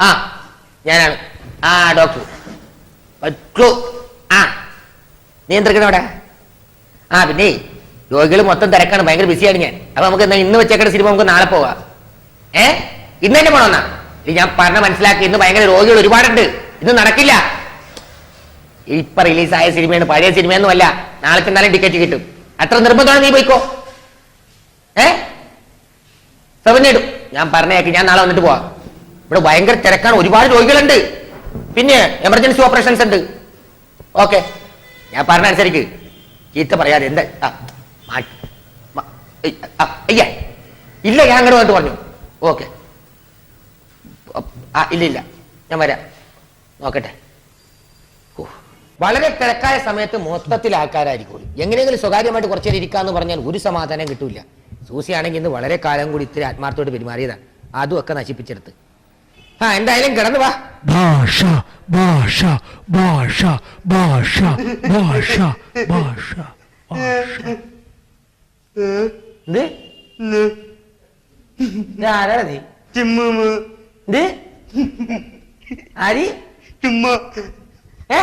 ആ ഞാനാണ്. ആ ഡോക്ടർ പറ്റൂ ആ നിയന്ത്രിക്കണം അവിടെ ആ പിന്നെ രോഗികൾ മൊത്തം തിരക്കാണ്. ഭയങ്കര ബിസിയാണ് ഞാൻ. അപ്പൊ നമുക്ക് എന്നാ ഇന്ന് വെച്ചേക്കുന്ന സിനിമ നമുക്ക് നാളെ പോവാം. ഏ? ഇന്ന് തന്നെ പോണമെന്നാ ഞാൻ പറഞ്ഞ മനസ്സിലാക്കി. ഇന്ന് ഭയങ്കര രോഗികൾ ഒരുപാടുണ്ട്. ഇന്ന് നടക്കില്ല. ഇപ്പൊ റിലീസായ സിനിമയാണ് പഴയ സിനിമയൊന്നും അല്ല. നാളെ ചെന്നാലും ടിക്കറ്റ് കിട്ടും. അത്ര നിർബന്ധമാണ് നീ പോയിക്കോ. ഏ? സെവനിടും ഞാൻ പറഞ്ഞേക്ക്. ഞാൻ നാളെ വന്നിട്ട് പോവാം. ഇവിടെ ഭയങ്കര തിരക്കാണ്. ഒരുപാട് രോഗികളുണ്ട്. പിന്നെ എമർജൻസി ഓപ്പറേഷൻസ് ഉണ്ട്. ഓക്കെ ഞാൻ പറഞ്ഞ അനുസരിക്ക്. ചീത്ത പറയാതെ എന്താ? അയ്യ. ഇല്ല ഞാൻ അങ്ങോട്ട് വന്നിട്ട് പറഞ്ഞു. ഓക്കെ ആ ഇല്ല ഇല്ല. ഞാൻ വരാം. നോക്കട്ടെ. വളരെ തിരക്കായ സമയത്ത് മൊത്തത്തിൽ ആൾക്കാരായിരിക്കും. എങ്ങനെയെങ്കിലും സ്വകാര്യമായിട്ട് കുറച്ചേരം ഇരിക്കാന്ന് പറഞ്ഞാൽ ഒരു സമാധാനം കിട്ടൂല. സൂസിയാണെങ്കിൽ ഇന്ന് വളരെ കാലം കൂടി ഇത്തിരി ആത്മാർത്ഥത്തോട് പെരുമാറിയതാണ്. അതും ഒക്കെ നശിപ്പിച്ചെടുത്ത്. ആ എന്തായാലും കിടന്നു വാ. ഭാഷ ഭാഷ ഭാഷ ഭാഷ ഭാഷ ഭാഷ ആരാ എന്ത് ഏ?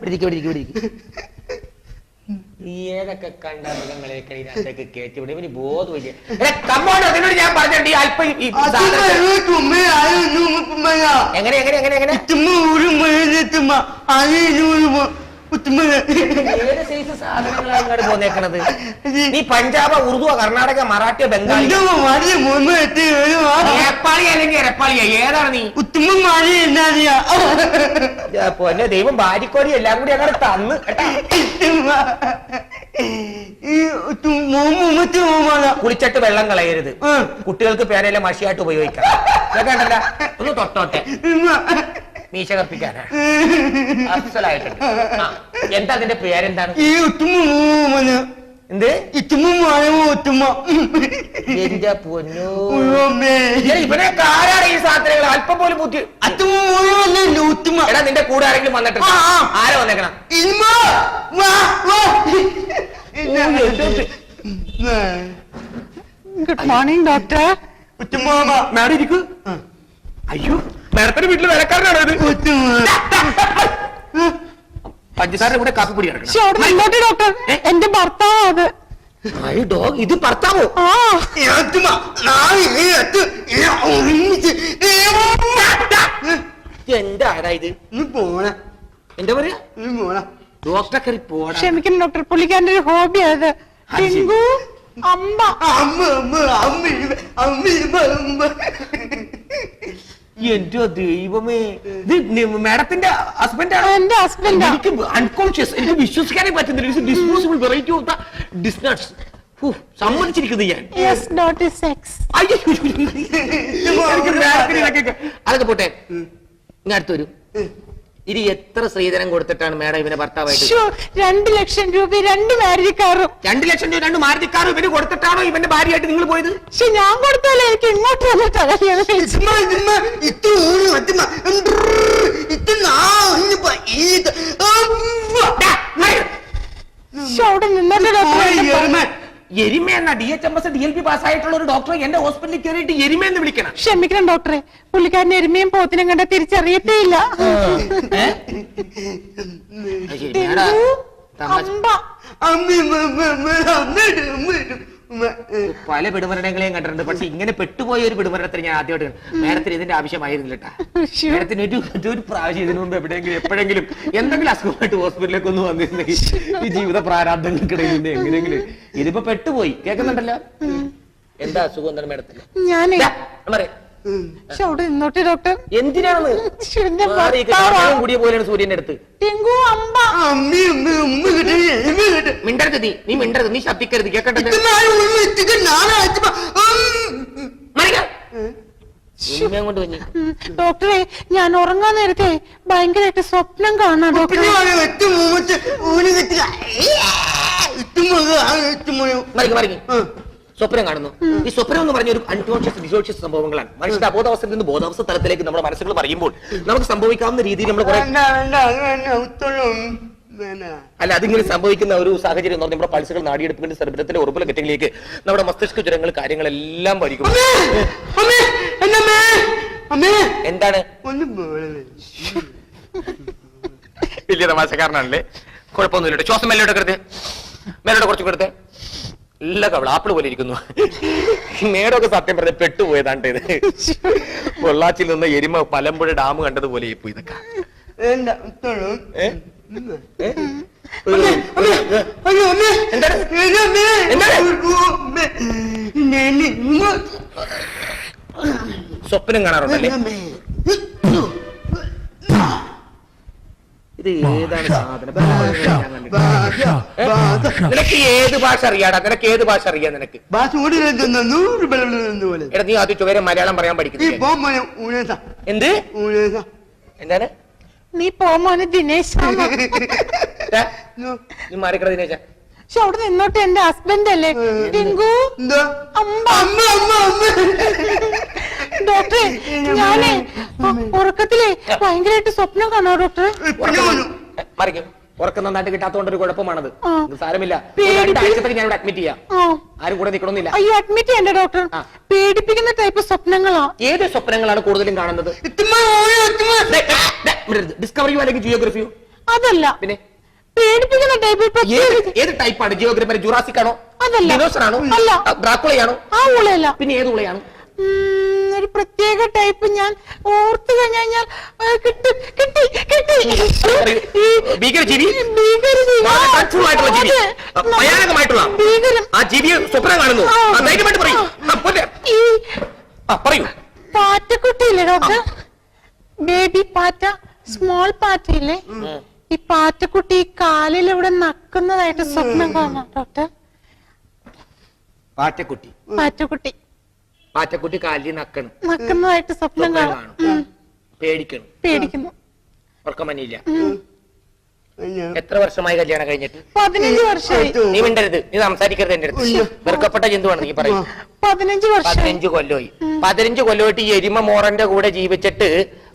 പിടിക്ക് പിടിക്ക് പിടിക്ക് ഈ ഏതൊക്കെ കണ്ട മൃഗങ്ങളെയൊക്കെ ഇതിനകത്തേക്ക് കയറ്റി വിടും. ഇവന് ബോധമില്ല കമ്പോണ്ട് അതിനോട് ഞാൻ പറഞ്ഞിട്ടുണ്ട്. അല്പം ഈ- ഈ സാധനത്തെ- എങ്ങനെ എങ്ങനെ എങ്ങനെ എങ്ങനെ? ഏത് സൈസ് സാധനങ്ങളാണ് ഇങ്ങോട്ട് പോന്നേക്കണത്? നീ പഞ്ചാബ് ഉറുദു കർണാടക മറാഠിയ ബംഗാളി. നേപ്പാളി അല്ലെങ്കിൽ എരപ്പാളിയ? ഏതാണ് നീ? ആ, പൊന്നെ ദൈവം ഭാര്യക്കോരി എല്ലാം കൂടി അങ്ങനെ തന്ന്. കേട്ടാ. കുളിച്ചിട്ട് വെള്ളം കളയരുത്. കുട്ടികൾക്ക് പേരെല്ലാം മഷിയായിട്ട് ഉപയോഗിക്കാം. ഇതൊക്കെ ഉണ്ടല്ലോ ഒന്ന് തൊട്ടോട്ടെ. മീശ കപ്പിക്കാനായിട്ട് എന്താ അതിന്റെ പേരെന്താണ്? ഈ ഉത്തുമ്മ മൂന്ന് എന്ത്? എന്റെ പൊന്നു. ഇവനൊക്കെ ആരാണ് ഈ സാധനങ്ങൾ? അല്പം പോലും ബുദ്ധി എടാ നിന്റെ കൂടെ ആരെങ്കിലും വന്നിട്ട് ആരെ വന്നേക്കണം? ഗുഡ് മോർണിംഗ് ഡോക്ടർ ഉത്തുമ്മ മാഡം ഇരിക്കൂ. അയ്യോ മാഡത്തിന്റെ വീട്ടിൽ വിലക്കാരനാണോ ഇത്? പഞ്ചസാര കൂടെ കാപ്പി പൊടി ഡോക്ടർ എന്റെ ഭർത്താവ് അത്. ഇത് ഭർത്താവോ? എന്താ ആരാ ഇത്? പോണ. എന്താ പറയാ? പോണ. ഡോക്ടറെ പോടാ. ക്ഷമിക്കണം ഡോക്ടർ പുള്ളിക്കാരന്റെ ഒരു ഹോബി അത്. അമ്മ. അമ്മ അമ്മ അമ്മ അമ്മ അമ്മ. എന്റെ ദൈവമേ ഇത് മാഡത്തിന്റെ ഹസ്ബൻഡ് ആണോ. എന്റെ ഹസ്ബൻഡ് എനിക്ക് അൺകോൺഷ്യസ് എനിക്ക് വിശ്വസിക്കാനേ പറ്റുന്നില്ല. ഡിസ്പോസിബിൾ വെറൈറ്റി ഓഫ് ദ ഡിസ്നട്സ് സമ്മതിച്ചിരിക്കുന്നു ഞാൻ. അതൊക്കെ പോട്ടെ. ഇങ്ങ് അടുത്തു വരൂ. ഇനി എത്ര സ്ത്രീധനം കൊടുത്തിട്ടാണ് മാഡം ഇവന് ഭർത്താവായിട്ട് രണ്ടു ലക്ഷം രൂപ രണ്ട് മാരേജ് കാറും രണ്ട് ലക്ഷം രൂപ രണ്ട് മാരുതിക്കാറും ഇവന് കൊടുത്തിട്ടാണോ ഇവന്റെ ഭാര്യയായിട്ട് നിങ്ങൾ പോയത്? പക്ഷെ ഞാൻ കൊടുത്താലേ എനിക്ക് ഇങ്ങോട്ട് വന്നിട്ടാ എരിമ എന്ന D H M S D L P പാസ്സായിട്ടുള്ള ഒരു ഡോക്ടറെ എന്റെ ഹോസ്പിറ്റലിൽ കയറിയിട്ട് എരിമ എന്ന് വിളിക്കണം. ക്ഷമിക്കണം ഡോക്ടറെ പുള്ളിക്കാരൻ എരുമയും പോത്തിനും കണ്ട തിരിച്ചറിയത്തേ ഇല്ല? ടിങ്കു തമാശ. അമ്പ. അമ്മ അമ്മ അമ്മ അമ്മ അമ്മ അമ്മ അമ്മ. പല പിടിമരണങ്ങളെയും കണ്ടിട്ടുണ്ട്. പക്ഷെ ഇങ്ങനെ പെട്ടുപോയ ഒരു പിടിമരണത്തിന് ഞാൻ ആദ്യമായിട്ട് മേഡത്തിന് ഇതിന്റെ ആവശ്യമായിരുന്നില്ല മേഡത്തിന് ഒരു ഒരു പ്രാവശ്യം ഇതിനു മുമ്പ് എവിടെയെങ്കിലും എപ്പോഴെങ്കിലും എന്തെങ്കിലും അസുഖമായിട്ട് ഹോസ്പിറ്റലിലേക്ക് ഒന്ന് വന്നിരുന്നെങ്കിൽ ഈ ജീവിത പ്രാരാബ്ദങ്ങൾക്കിടയിൽ എങ്ങനെയെങ്കിലും. ഇതിപ്പോ പെട്ടുപോയി. കേൾക്കുന്നുണ്ടല്ലോ? എന്താ അസുഖം എന്താണ് മേഡത്തിന്? ഞാൻ പറയാം. അവിടെ നിന്നോട്ടെ ഡോക്ടർ? എന്തിനാണ്. കൂടിയ പോലെയാണ് സൂര്യന്റെ അടുത്ത്. ടിങ്കു അമ്പ അമ്മി അമ്മ അമ്മ കിട്ടേ എരുമ കിട്ടേ മിണ്ടരുത് നീ മിണ്ടരുത് ശബ്ദിക്കരുത് കേക്കട്ടെ ഡോക്ടറെ ഞാൻ ഉറങ്ങാൻ നേരത്തെ ഭയങ്കരമായിട്ട് സ്വപ്നം കാണാം ഡോക്ടറെ. മറിക്ക് മറിക്ക്. സ്വപ്നം കാണുന്നു. ഈ സ്വപ്നം എന്ന് പറഞ്ഞ ഒരു അൺകോൺഷ്യസ് ഡിസോഷ്യസ് സംഭവങ്ങളാണ്. മനുഷ്യന്റെ അബോധാവസ്ഥയിൽ നിന്ന് ബോധാവസ്ഥ തലത്തിലേക്ക് നമ്മുടെ മനസ്സുകൾ പറയുമ്പോൾ നമുക്ക് സംഭവിക്കാവുന്ന രീതിയിൽ നമ്മൾ അല്ല അതിങ്ങനെ സംഭവിക്കുന്ന ഒരു സാഹചര്യം എന്ന് പറഞ്ഞാൽ നമ്മുടെ പൾസുകൾ നാടിയെടുപ്പിന്റെ സർബത്തിന്റെ ഉറപ്പുള്ള കെട്ടിലേക്ക് നമ്മുടെ മസ്തിഷ്ക ജ്വരങ്ങൾ കാര്യങ്ങളെല്ലാം വരിക്കും എന്താണ്? വലിയ തമാശക്കാരനാണല്ലേ? കുഴപ്പമൊന്നുമില്ല ശ്വാസം മേലോട്ട് കൊടുത്ത്. മേലോട്ട് കുറച്ച് കൊടുത്ത്. എല്ലാ കവള ആപ്പിൾ പോലെ ഇരിക്കുന്നു. നേടൊക്കെ സത്യം പറഞ്ഞ പെട്ടുപോയതാണ്ട് ഇത്. പൊള്ളാച്ചിൽ നിന്ന് എരുമ മലമ്പുഴ ഡാം കണ്ടതുപോലെ ഇപ്പൊ ഇതൊക്കെ. സ്വപ്നം കാണാറുണ്ടല്ലേ. ഇത്. ഏതാണ് സാധനം. നിനക്ക് ഏത് ഭാഷ അറിയാടാ? നിനക്ക് ഏത് ഭാഷ അറിയാം നിനക്ക്? ഭാഷ പോലെ. എടാ നീ ആദ്യം ചുവരെ മലയാളം പറയാൻ പഠിക്കും എന്ത്? ഊനേസ എന്താണ്? നീ പോമോനെ ദിനേശ്? നീ മാറിക്കട ദിനേശ. പക്ഷെ അവിടെ നിന്നോട്ട് എന്റെ ഹസ്ബൻഡ് അല്ലേ? ടിങ്കു? എന്താ? അമ്പ അമ്മ അമ്മ അമ്മ. ഡോക്ടറെ ഞാനേ ഉറക്കത്തിലേ ഭയങ്കരമായിട്ട് സ്വപ്നം കാണോ ഡോക്ടറെ. മറിക്കും. ഉറക്കം നന്നായിട്ട് കിട്ടാത്തതുകൊണ്ട് ഒരു കുഴപ്പമാണത്. ഇത് സാരമില്ല. പേടി- രണ്ടാഴ്ചത്തേക്ക് ഞാൻ ഇവിടെ അഡ്മിറ്റ് ചെയ്യാം. ആ. ആരും കൂടെ നിൽക്കണമെന്നില്ല. അയ്യോ അഡ്മിറ്റ് ചെയ്യണ്ട ഡോക്ടർ പേടിപ്പിക്കുന്ന ടൈപ്പ് സ്വപ്നങ്ങളാ. ഏത് സ്വപ്നങ്ങളാണ് കൂടുതലും കാണുന്നത്? ഡിസ്കവറിയോ അല്ലെങ്കിൽ ജിയോഗ്രഫിയോ അതല്ല. പിന്നെ? പേടിപ്പിക്കുന്ന ടൈപ്പ് ഏത് ഏത് ഏത് ടൈപ്പാണ് ജിയോഗ്രഫി ജുറാസിക് ആണോ? അതല്ല. ഡിനോസർ ആണോ? അല്ല. ബ്രാക്കുളയാണോ ആ ഉളയല്ല. പിന്നെ ഏത് ഉളയാണ്? ഉം, ഒരു പ്രത്യേക ടൈപ്പ് ഞാൻ ഓർത്തു കഴിഞ്ഞാൽ കിട്ടി കിട്ടി കിട്ടി. പറയൂ. ഭീകരജീവി? ഭീകരജീവി. ആയിട്ടുള്ള ജീവി. ഭയാനകമായിട്ടുള്ള. ഭീകരം. ആ ജീവിയെ സ്വപ്നം കാണുന്നു. ധൈര്യമായിട്ട് പറയൂ. പറയൂ. പാറ്റക്കുട്ടിയില്ലേ ഡോക്ടർ? ബേബി പാറ്റ സ്മോൾ പാറ്റയില്ലേ? ഈ പാറ്റക്കുട്ടി കാലിലൂടെ നക്കുന്നതായിട്ട് സ്വപ്നം കാണാം ഡോക്ടർ. പാറ്റക്കുട്ടി. പാറ്റക്കുട്ടി. പാറ്റക്കുട്ടി കാലിൽ നക്കണം. നക്കുന്നതായിട്ട് സ്വപ്നം കാണാം. പേടിക്കണം. പേടിക്കുന്നു. ഉറക്കമനിയില്ല. എത്ര വർഷമായി കല്യാണം കഴിഞ്ഞിട്ട്? പതിനഞ്ച് വർഷമായി. നീ മിണ്ടരുത്. നീ സംസാരിക്കരുത് എന്റെ അടുത്ത്. വെറുക്കപ്പെട്ട ജന്തുവാണ് നീ പറയും പതിനഞ്ച് വർഷം പതിനഞ്ച് കൊല്ലമായി. പതിനഞ്ച് കൊല്ലമായിട്ട് ഈ എരിമ മോറന്റെ കൂടെ ജീവിച്ചിട്ട്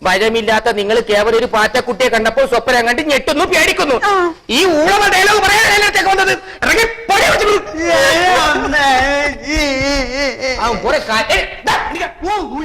വരമില്ലാത്ത നിങ്ങൾ കേവലം ഒരു പാറ്റക്കുട്ടിയെ കണ്ടപ്പോൾ സ്വപ്നം കണ്ട് ഞെട്ടുന്നു പേടിക്കുന്നു. ഈ ഊളമ ഡയലോഗ് വന്നത്? ഇറങ്ങി വെച്ച്